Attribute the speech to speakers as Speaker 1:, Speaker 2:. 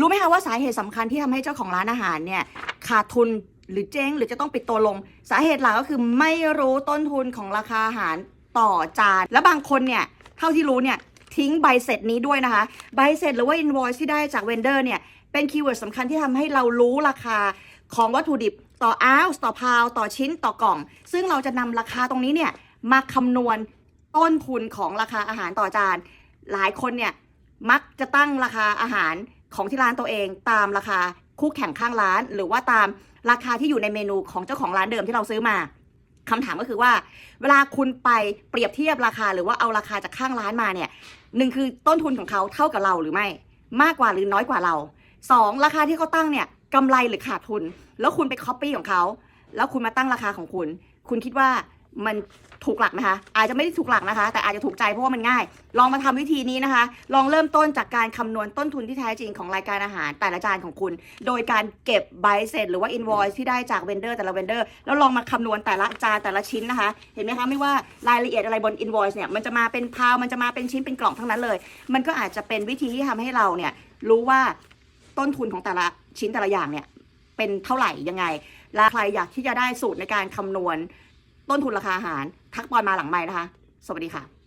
Speaker 1: รู้ไหมคะว่าสาเหตุสำคัญที่ทำให้เจ้าของร้านอาหารเนี่ยขาดทุนหรือเจ๊งหรือจะต้องปิดตัวลง สาเหตุหลักก็คือไม่รู้ต้นทุนของราคาอาหารต่อจาน และบางคนเนี่ยเท่าที่รู้เนี่ยทิ้งใบเสร็จนี้ด้วยนะคะ ใบเสร็จหรือว่า invoice ที่ได้จากเวนเดอร์เนี่ยเป็นคีย์เวิร์ดสำคัญที่ทำให้เรารู้ราคาของวัตถุดิบต่ออาวต่อพาว ต่อชิ้นต่อกล่อง ซึ่งเราจะนำราคาตรงนี้เนี่ยมาคำนวณต้นทุนของราคาอาหารต่อจาน หลายคนเนี่ยมักจะตั้งราคาอาหาร ของที่ร้านตัวเองตามราคาคู่แข่งข้างร้าน หรือว่าตามราคาที่อยู่ในเมนูของเจ้าของร้านเดิมที่เราซื้อมาคำถามก็คือว่า เวลาคุณไปเปรียบเทียบราคา หรือว่าเอาราคาจากข้างร้านมาเนี่ยหนึ่งคือต้นทุนของเขาเท่ากับเราหรือไม่ มากกว่าหรือน้อยกว่าเราสองราคาที่เขาตั้งเนี่ยกำไรหรือขาดทุน แล้วคุณไปคอปปี้ของเขา แล้วคุณมาตั้งราคาของคุณ คุณคิดว่า มันถูกหลักนะคะ อาจจะไม่ได้ถูกหลักนะคะ แต่อาจจะถูกใจเพราะว่ามันง่าย ลองมาทำวิธีนี้นะคะ ลองเริ่มต้นจากการคำนวณต้นทุนที่แท้จริงของรายการอาหารแต่ละจานของคุณ โดยการเก็บใบเสร็จหรือว่า invoice ที่ได้จากเวนเดอร์แต่ละเวนเดอร์แล้วลองมาคำนวณแต่ละจานแต่ละชิ้นนะคะ เห็นไหมคะไม่ว่ารายละเอียดอะไรบน invoice เนี่ยมันจะมาเป็นพาวมันจะมาเป็นชิ้นเป็นกล่องทั้งนั้นเลย มันก็อาจจะเป็นวิธีที่ทำให้เราเนี่ยรู้ว่าต้นทุนของแต่ละชิ้นแต่ละอย่างเนี่ยเป็นเท่าไหร่ยังไงและใครอยากที่จะได้สูตรในการคำนวณ ต้นทุนราคาอาหาร ทักบอลมาหลังไม้นะคะ สวัสดีค่ะ